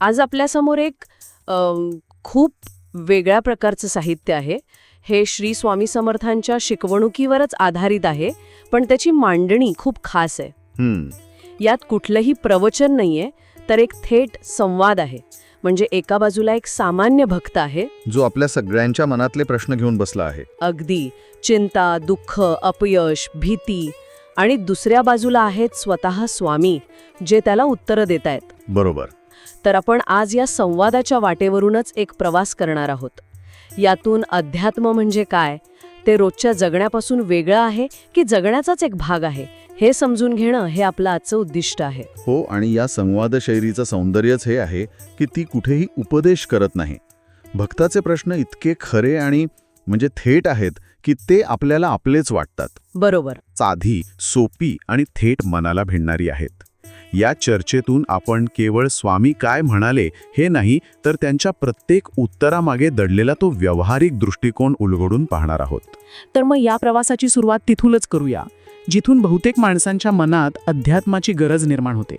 आज आपल्यासमोर एक खूप वेगळ्या प्रकारचं साहित्य आहे. हे श्री स्वामी समर्थांच्या शिकवणुकीवरच आधारित आहे पण त्याची मांडणी खूप खास आहे. यात कुठलंही प्रवचन नाहीये तर एक थेट संवाद आहे. म्हणजे एका बाजूला एक सामान्य भक्त आहे. जो आपल्या सगळ्यांच्या मनातले प्रश्न घेऊन बसला आहे. अगदी. चिंता दुःख अपयश भीती आणि दुसऱ्या बाजूला आहेत स्वतः स्वामी जे त्याला उत्तरं देत आहेत बरोबर. तर आपण आज या संवादाच्या वाटेवरूनच एक प्रवास करणार आहोत. यातून अध्यात्म म्हणजे काय? ते रोजच्या जगण्यापासून वेगळं आहे की जगण्याचाच एक भाग आहे? हे समजून घेणं हे आपलं आजचं उद्दिष्ट आहे. हो आणि या संवाद शैलीचं सौंदर्यच हे आहे की ती कुठेही उपदेश करत नाही. भक्ताचे प्रश्न इतके खरे आणि म्हणजे थेट आहेत की ते आपल्याला आपलेच वाटतात. बरोबर. साधी सोपी आणि थेट मनाला भिडणारी आहेत. या चर्चेतून आपण केवळ स्वामी काय म्हणाले हे नाही तर त्यांच्या प्रत्येक उत्तरामागे दडलेला तो व्यावहारिक दृष्टिकोन उलगडून पाहणार आहोत. तर मग या प्रवासाची सुरुवात तिथूनच करूया जिथून बहुतेक माणसांच्या मनात अध्यात्माची गरज निर्माण होते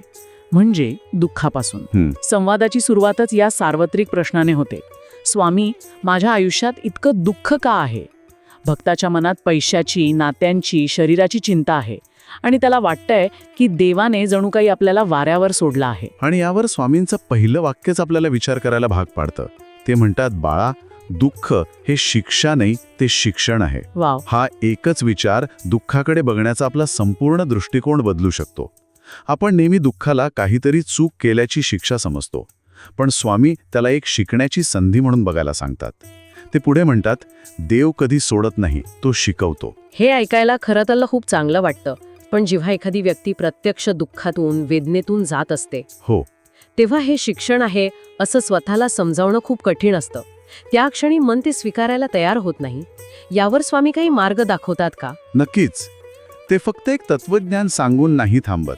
म्हणजे दुःखापासून. संवादाची सुरुवातच या सार्वत्रिक प्रश्नाने होते. स्वामी माझ्या आयुष्यात इतकं दुःख का आहे? भक्ताच्या मनात पैशाची नात्यांची शरीराची चिंता आहे. आणि त्याला वाटतंय की देवाने जणू काही आपल्याला वाऱ्यावर सोडला आहे. आणि यावर स्वामींचं पहिलं वाक्यच आपल्याला विचार करायला भाग पाडतं. ते म्हणतात बाळा दुःख हे शिक्षा नाही ते शिक्षण आहे. हा एकच विचार दुःखाकडे बघण्याचा आपला संपूर्ण दृष्टिकोन बदलू शकतो. आपण नेहमी दुःखाला काहीतरी चूक केल्याची शिक्षा समजतो. पण स्वामी त्याला एक शिकण्याची संधी म्हणून बघायला सांगतात. ते पुढे म्हणतात देव कधी सोडत नाही तो शिकवतो. हे ऐकायला खरं तर खूप चांगलं वाटतं. पण जेव्हा एखादी व्यक्ती प्रत्यक्ष दुःखातून वेदनेतून जात असते हो. तेव्हा हे शिक्षण आहे असं स्वतःला समजावणं खूप कठीण असतं. त्या क्षणी मन ते स्वीकारायला तयार होत नाही. यावर स्वामी काही मार्ग दाखवतात का? नक्कीच. ते फक्त एक तत्वज्ञान सांगून नाही थांबत.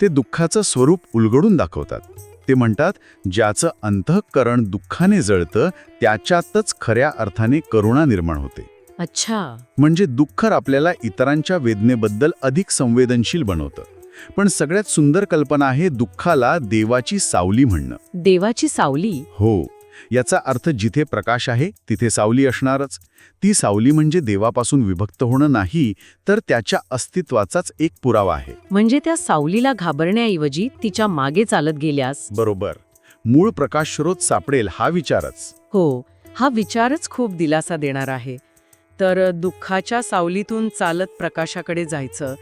ते दुःखाचं स्वरूप उलगडून दाखवतात. ते म्हणतात ज्याचं अंतःकरण दुःखाने जळतं त्याच्यातच खऱ्या अर्थाने करुणा निर्माण होते. अच्छा. म्हणजे दुःख आपल्याला इतरांच्या वेदनेबद्दल अधिक संवेदनशील बनवतं. पण सगळ्यात सुंदर कल्पना आहे दुःखाला देवाची सावली म्हणणं. देवाची सावली? हो. याचा अर्थ जिथे प्रकाश आहे तिथे सावली असणारच. ती सावली म्हणजे देवापासून विभक्त होणं नाही तर त्याच्या अस्तित्वाचाच एक पुरावा आहे. म्हणजे त्या सावलीला घाबरण्याऐवजी तिच्यामागे चालत गेल्यास? बरोबर. मूळ प्रकाश स्रोत सापडेल हा विचारच. हो. हा विचारच खूप दिलासा देणार आहे. तर दुःखाच्या सावलीतून चालत प्रकाशाकडे जायचं.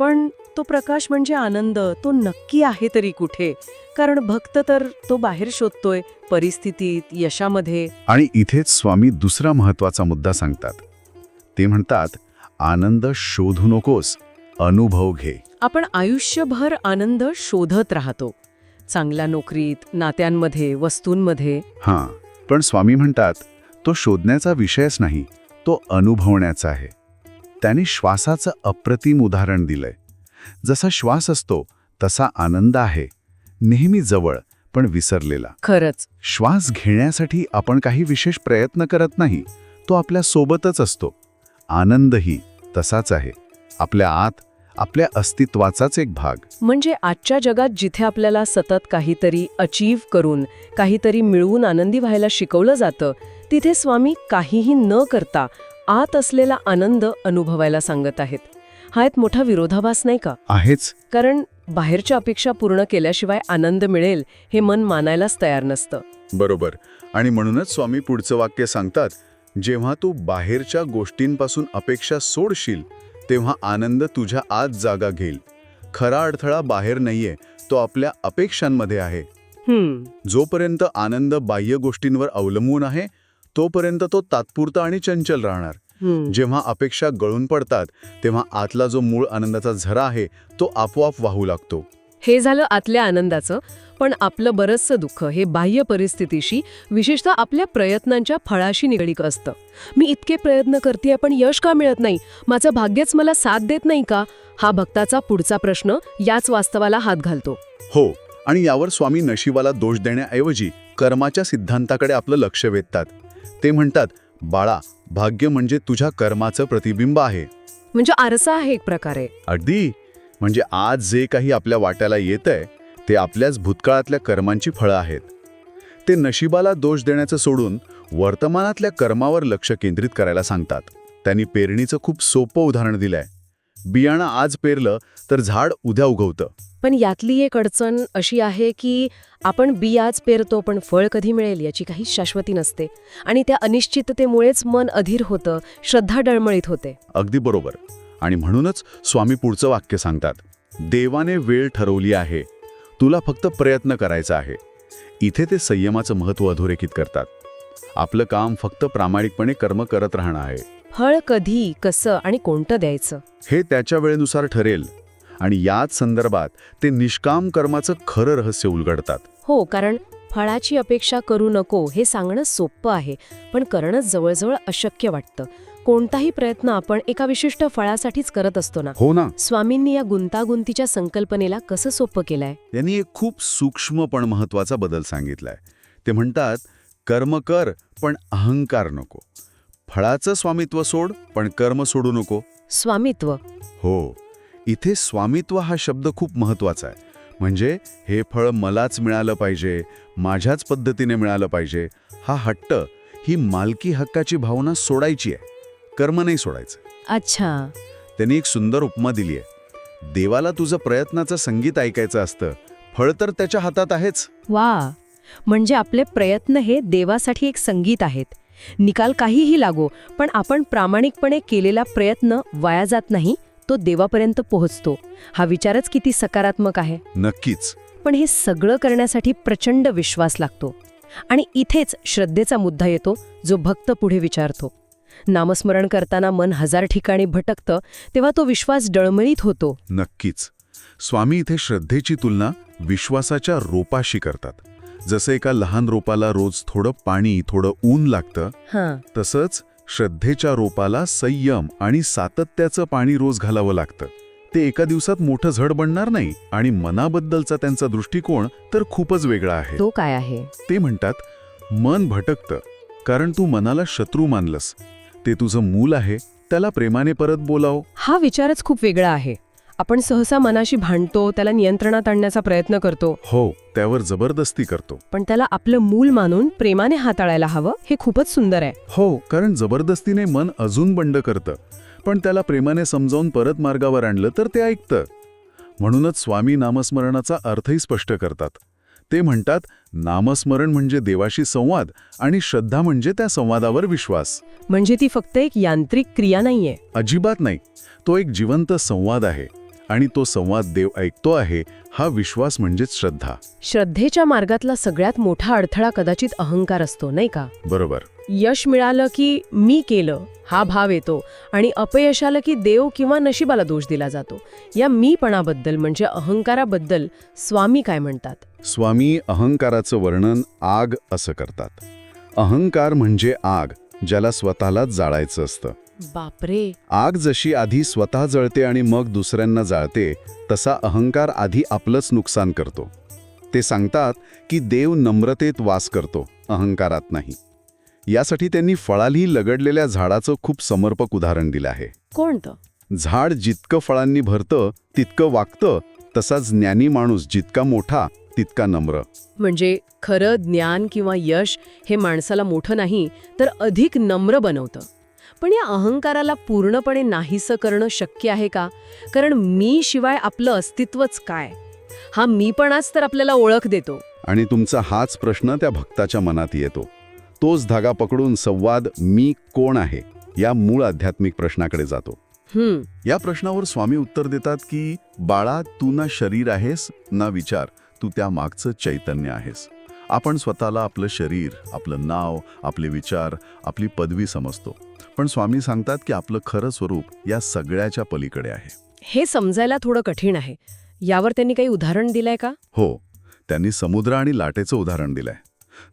पण तो प्रकाश म्हणजे आनंद तो नक्की आहे तरी कुठे? कारण भक्त तर तो बाहेर शोधतोय परिस्थितीत यशामध्ये. आणि इथेच स्वामी दुसरा महत्त्वाचा मुद्दा सांगतात. ते म्हणतात आनंद शोधू नकोस अनुभव घे. आपण आयुष्यभर आनंद शोधत राहतो. चांगल्या नोकरीत नात्यांमध्ये वस्तूंमध्ये. हां पण स्वामी म्हणतात तो शोधण्याचा विषयच नाही. तो अनुभवण्याचा आहे. त्यांनी श्वासाचं अप्रतिम उदाहरण दिलंय. जसा श्वास असतो तसा आनंद आहे. नेहमी जवळ पण विसरलेला. खरंच. श्वास घेण्यासाठी आपण काही विशेष प्रयत्न करत नाही. तो आपल्या सोबतच असतो. आनंदही तसाच आहे. आपल्या आत आपल्या अस्तित्वाचाच एक भाग. म्हणजे आजच्या जगात जिथे आपल्याला सतत काहीतरी अचीव करून काहीतरी मिळवून आनंदी व्हायला शिकवलं जातं तिथे स्वामी काहीही न करता आत असलेला आनंद अनुभवायला सांगत आहेत. हा एक मोठा विरोधाभास नाही का? आहेच. कारण बाहेरच्या अपेक्षा पूर्ण केल्याशिवाय आनंद मिळेल हे मन मानायलाच तयार नसतं. बरोबर. आणि म्हणूनच स्वामी पुढचं वाक्य सांगतात जेव्हा तू बाहेरच्या गोष्टींपासून अपेक्षा सोडशील तेव्हा आनंद तुझ्या आत जागा घेईल. खरा अडथळा बाहेर नाहीये तो आपल्या अपेक्षांमध्ये आहे. जोपर्यंत आनंद बाह्य गोष्टींवर अवलंबून आहे तोपर्यंत तो तात्पुरता आणि चंचल राहणार. जेव्हा अपेक्षा गळून पडतात तेव्हा आतला जो मूळ आनंदाचा झरा आहे तो आपोआप वाहू लागतो. हे झालं आतल्या आनंदाचं पण आपलं बरंचसं दुःख हे बाह्य परिस्थितीशी विशेषतः आपल्या प्रयत्नांच्या फळाशी निगडीत असतं. मी इतके प्रयत्न करते पण यश का मिळत नाही? माझं भाग्यच मला साथ देत नाही का? हा भक्ताचा पुढचा प्रश्न याच वास्तवाला हात घालतो. हो आणि यावर स्वामी नशिबाला दोष देण्याऐवजी कर्माच्या सिद्धांताकडे आपलं लक्ष वेधतात. ते म्हणतात बाळा भाग्य म्हणजे तुझ्या कर्माचं प्रतिबिंब आहे. म्हणजे आरसा आहे एक प्रकारे. अगदी. म्हणजे आज जे काही आपल्या वाट्याला येतंय ते आपल्याच भूतकाळातल्या कर्मांची फळं आहेत. ते नशिबाला दोष देण्याचं सोडून वर्तमानातल्या कर्मावर लक्ष केंद्रित करायला सांगतात. त्यांनी पेरणीचं खूप सोपं उदाहरण दिलंय. बियाणं आज पेरलं तर झाड उद्या उगवतं. पण यातली एक अडचण अशी आहे की आपण बी आज पेरतो पण फळ कधी मिळेल याची काहीच शाश्वती नसते. आणि त्या अनिश्चिततेमुळेच मन अधीर होतं श्रद्धा डळमळीत होते. अगदी बरोबर. आणि म्हणूनच स्वामी पुढचं वाक्य सांगतात देवाने वेळ ठरवली आहे तुला फक्त प्रयत्न करायचा आहे. इथे ते संयमाचं महत्त्व अधोरेखित करतात. आपलं काम फक्त प्रामाणिकपणे कर्म करत राहणं आहे. फळ कधी कसं आणि कोणतं द्यायचं? हे त्याच्या वेळेनुसार ठरेल आणि याच संदर्भात ते निष्काम कर्माचं खरं रहस्य उलगडतात. हो कारण फळाची अपेक्षा करू नको हे सांगणं सोपं आहे पण करणं जवळजवळ अशक्य वाटतं. कोणताही प्रयत्न आपण एका विशिष्ट फळासाठीच करत असतो ना? हो ना. स्वामींनी या गुंतागुंतीच्या संकल्पनेला कसं सोपं केलंय? यांनी एक खूप सूक्ष्म पण महत्त्वाचा बदल सांगितलाय. ते म्हणतात कर्म कर पण अहंकार नको. फळाचं स्वामित्व सोड पण कर्म सोडू नको. स्वामित्व? हो. इथे स्वामित्व हा शब्द खूप महत्त्वाचा आहे. म्हणजे हे फळ मलाच मिळालं पाहिजे माझ्याच पद्धतीने मिळालं पाहिजे. हा हट्ट ही मालकी हक्काची भावना सोडायची आहे. कर्म नाही सोडायचं. अच्छा. त्यांनी एक सुंदर उपमा दिली आहे. देवाला तुझं प्रयत्नाचं संगीत ऐकायचं असतं फळ तर त्याच्या हातात आहेच. वा. म्हणजे आपले प्रयत्न हे देवासाठी एक संगीत आहेत. निकाल काहीही लागो पण आपण प्रामाणिकपणे केलेला प्रयत्न वाया जात नाही तो देवापर्यंत पोहोचतो. हा विचारच किती सकारात्मक आहे. नक्कीच. पण हे सगळं करण्यासाठी प्रचंड विश्वास लागतो. आणि इथेच श्रद्धेचा मुद्दा येतो जो भक्त पुढे विचारतो. नामस्मरण करताना मन हजार ठिकाणी भटकतं तेव्हा तो विश्वास डळमळीत होतो. नक्कीच. स्वामी इथे श्रद्धेची तुलना विश्वासाच्या रोपाशी करतात. जसं एका लहान रोपाला रोज थोडं पाणी थोडं ऊन लागतं हां. तसंच श्रद्धेच्या रोपाला संयम आणि सातत्याचं पाणी रोज घालावं लागतं. ते एका दिवसात मोठं झड बनणार नाही आणि मनाबद्दलचा त्यांचा दृष्टिकोन तर खूपच वेगळा आहे. तो काय आहे? ते म्हणतात मन भटकतं कारण तू मनाला शत्रू मानलंस. ते तुझं मूल आहे त्याला प्रेमाने परत बोलाव. हा विचारच खूप वेगळा आहे. आपण सहसा मनाशी भांडतो त्याला नियंत्रणात आणण्याचा प्रयत्न करतो. हो त्यावर जबरदस्ती करतो. पण त्याला आपलं मूल मानून प्रेमाने हाताळायला हवं हे खूपच सुंदर आहे. हो कारण जबरदस्तीने मन अजून बंड करतं. पण त्याला प्रेमाने समजावून परत मार्गावर आणलं तर ते ऐकतं. म्हणूनच स्वामी नामस्मरणाचा अर्थही स्पष्ट करतात. ते म्हणतात नामस्मरण म्हणजे देवाशी संवाद आणि श्रद्धा म्हणजे त्या संवादावर विश्वास. म्हणजे ती फक्त एक यांत्रिक क्रिया नाहीये. अजिबात नाही. तो एक जिवंत संवाद आहे आणि तो संवाद देव ऐकतो आहे हा विश्वास म्हणजेच श्रद्धा. श्रद्धेच्या मार्गातला सगळ्यात मोठा अडथळा कदाचित अहंकार असतो नाही का? बरोबर. यश मिळालं की मी केलं हा भाव येतो. आणि अपयश आलं की देव किंवा नशिबाला दोष दिला जातो. या मीपणाबद्दल म्हणजे अहंकाराबद्दल स्वामी काय म्हणतात? स्वामी अहंकाराचं वर्णन आग असं करतात. अहंकार म्हणजे आग ज्याला स्वतःलाच जाळायचं असतं. बापरे! आग जशी आधी स्वतः जळते आणि मग दुसऱ्यांना जाळते तसा अहंकार आधी आपलंच नुकसान करतो. ते सांगतात की देव नम्रतेत वास करतो अहंकारात नाही. यासाठी त्यांनी फळाली लगडलेल्या झाडाचं खूप समर्पक उदाहरण दिलं आहे. कोणतं? झाड जितकं फळांनी भरतं तितकं वागतं तसाच ज्ञानी माणूस जितका मोठा तितका नम्र. म्हणजे खरं ज्ञान किंवा यश हे माणसाला मोठं नाही तर अधिक नम्र बनवतं. पण या अहंकाराला पूर्णपणे नाहीसं करणं शक्य आहे का? कारण मी शिवाय आपलं अस्तित्वच काय? हा मीपणाच तर आपल्याला ओळख देतो. आणि तुमचा हाच प्रश्न त्या भक्ताच्या मनात येतो. तोच धागा पकडून संवाद मी कोण आहे या मूळ आध्यात्मिक प्रश्नाकडे जातो. हम्म. या प्रश्नावर स्वामी उत्तर देतात की बाळा तू ना शरीर आहेस ना विचार तू त्या मागचं चैतन्य आहेस. आपण स्वतःला आपलं शरीर आपलं नाव आपले विचार आपली पदवी समजतो. पण स्वामी सांगतात की आपलं खरं स्वरूप या सगळ्याच्या पलीकडे आहे. हे समजायला थोडं कठीण आहे. यावर त्यांनी काही उदाहरण दिलंय का? हो. त्यांनी समुद्र आणि लाटेचं उदाहरण दिलंय.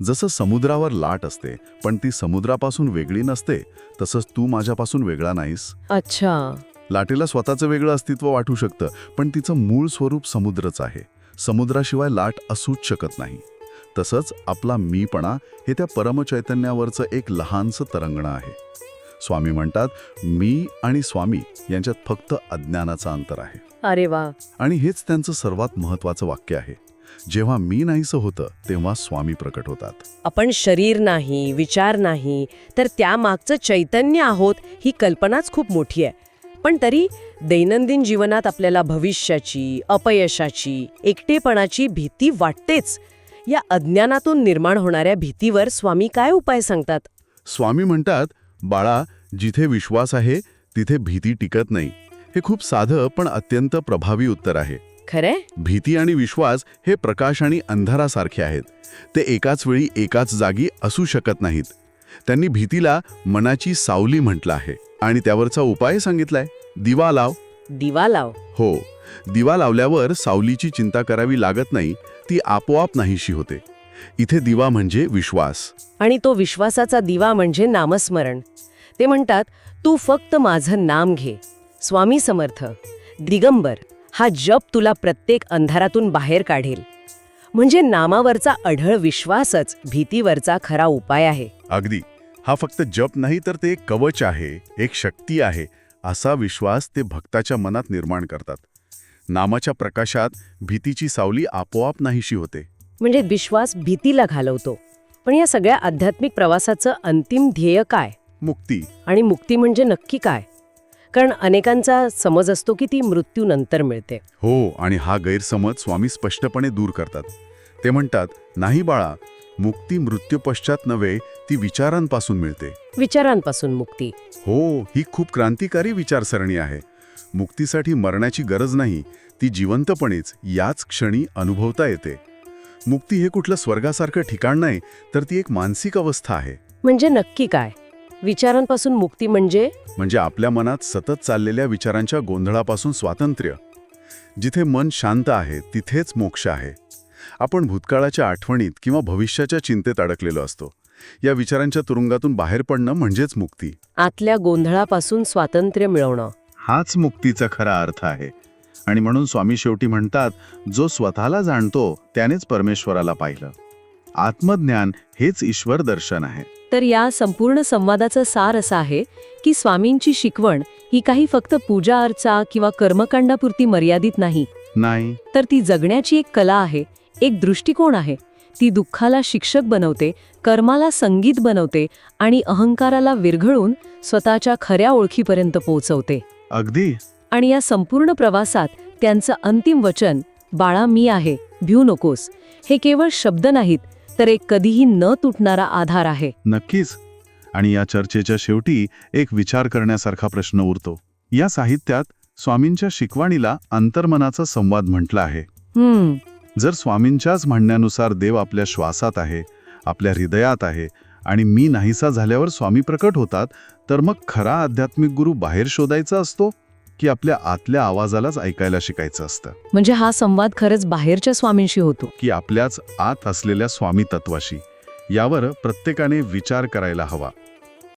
जसं समुद्रावर लाट असते पण ती समुद्रापासून वेगळी नसते तसंच तू माझ्यापासून वेगळा नाहीस. अच्छा. लाटेला स्वतःचं वेगळं अस्तित्व वाटू शकतं पण तिचं मूळ स्वरूप समुद्रच आहे. समुद्राशिवाय लाट असूच शकत नाही. तसंच आपला मीपणा हे त्या परमचैतन्यावरचं एक लहानसं तरंगणं आहे. स्वामी म्हणतात मी आणि स्वामी यांच्यात फक्त अज्ञानाचं अंतर आहे. अरे वा. आणि हेच त्यांचं सर्वात महत्वाचं वाक्य आहे. जेव्हा मी नाहीसं होतं तेव्हा स्वामी प्रकट होतात. आपण शरीर नाही विचार नाही तर त्यामागचं चैतन्य आहोत ही कल्पनाच खूप मोठी आहे. पण तरी दैनंदिन जीवनात आपल्याला भविष्याची अपयशाची एकटेपणाची भीती वाटतेच. या अज्ञानातून निर्माण होणाऱ्या भीतीवर स्वामी काय उपाय सांगतात? स्वामी म्हणतात बाळा जिथे विश्वास आहे तिथे भीती टिकत नाही. हे खूप साधं पण अत्यंत प्रभावी उत्तर आहे. खरंय? भीती आणि विश्वास हे प्रकाश आणि अंधारासारखे आहेत. ते एकाच वेळी एकाच जागी असू शकत नाहीत. त्यांनी भीतीला मनाची सावली म्हटलं आहे. आणि त्यावरचा उपाय सांगितलाय. दिवा लाव. दिवा लाव? हो. दिवा लावल्यावर सावलीची चिंता करावी लागत नाही ती आपोआप नाहीशी होते. इथे दिवा म्हणजे विश्वास. आणि तो विश्वासाचा दिवा म्हणजे नामस्मरण. ते म्हणतात तू फक्त माझं नाम घे. स्वामी समर्थ. दिगंबर. हा जप तुला प्रत्येक अंधारातून बाहेर काढेल. म्हणजे नामावरचा अढळ विश्वासच भीतीवरचा खरा उपाय आहे. अगदी. हा फक्त जप नाही तर ते एक कवच आहे एक शक्ती आहे असा विश्वास ते भक्ताच्या मनात निर्माण करतात. नामाच्या प्रकाशात भीतीची सावली आपोआप नाहीशी होते. म्हणजे विश्वास भीतीला घालवतो. पण या सगळ्या आध्यात्मिक प्रवासाचं अंतिम ध्येय काय? मुक्ती. आणि मुक्ती म्हणजे नक्की काय? कारण अनेकांचा समज असतो की ती मृत्यूनंतर मिळते. हो आणि हा गैरसमज स्वामी स्पष्टपणे दूर करतात. ते म्हणतात नाही बाळा मुक्ती मृत्यूपश्चात नव्हे ती विचारांपासून मिळते. विचारांपासून मुक्ती. हो ही खूप क्रांतिकारी विचारसरणी आहे. मुक्तीसाठी मरण्याची गरज नाही ती जिवंतपणेच याच क्षणी अनुभवता येते. मुक्ती हे कुठलं स्वर्गासारखं ठिकाण नाही तर ती एक मानसिक अवस्था आहे. म्हणजे नक्की काय? विचारांपासून मुक्ती म्हणजे? म्हणजे आपल्या मनात सतत चाललेल्या विचारांच्या गोंधळापासून स्वातंत्र्य. जिथे मन शांत आहे तिथेच मोक्ष आहे. आपण भूतकाळाच्या आठवणीत किंवा भविष्याच्या चिंतेत अडकलेलो असतो. या विचारांच्या तुरुंगातून बाहेर पडणं म्हणजेच मुक्ती. आतल्या गोंधळापासून स्वातंत्र्य मिळवणं. हाच मुक्तीचा खरा अर्थ आहे. आणि म्हणून स्वामी शेवटी म्हणतात जो स्वतःला जाणतो त्यानेच परमेश्वराला पाहिलं. आत्मज्ञान हेच ईश्वर दर्शन आहे. तर या संपूर्ण संवादाचं सार असं आहे की स्वामींची शिकवण ही काही फक्त पूजा अर्चा किंवा कर्मकांडापुरती मर्यादित नाही. नाही. तर ती जगण्याची एक कला आहे एक दृष्टिकोन आहे. ती दुःखाला शिक्षक बनवते कर्माला संगीत बनवते आणि अहंकाराला विरघळून स्वतःच्या खऱ्या ओळखीपर्यंत पोहोचवते. अगदी. आणि या संपूर्ण प्रवासात त्यांचं अंतिम वचन बाळा मी आहे भिऊ नकोस. हे केवळ शब्द नाहीत तर एक कधीही न तुटणारा आधार आहे. नक्कीच. आणि या चर्चेच्या शेवटी एक विचार करण्यासारखा प्रश्न उरतो. या साहित्यात स्वामींच्या शिकवणीला अंतर्मनाचा संवाद म्हटला आहे. हम्म. जर स्वामींच्याच म्हणण्यानुसार देव आपल्या श्वासात आहे आपल्या हृदयात आहे आणि मी नाहीसा झाल्यावर स्वामी प्रकट होतात तर मग खरा आध्यात्मिक गुरु बाहेर शोधायचा असतो? की आपल्या आतल्या आवाजालाच ऐकायला शिकायचं असतं. म्हणजे हा संवाद खरंच बाहेरच्या स्वामींशी होतो. की आपल्याच आत असलेल्या स्वामी तत्वाशी. यावर प्रत्येकाने विचार करायला हवा.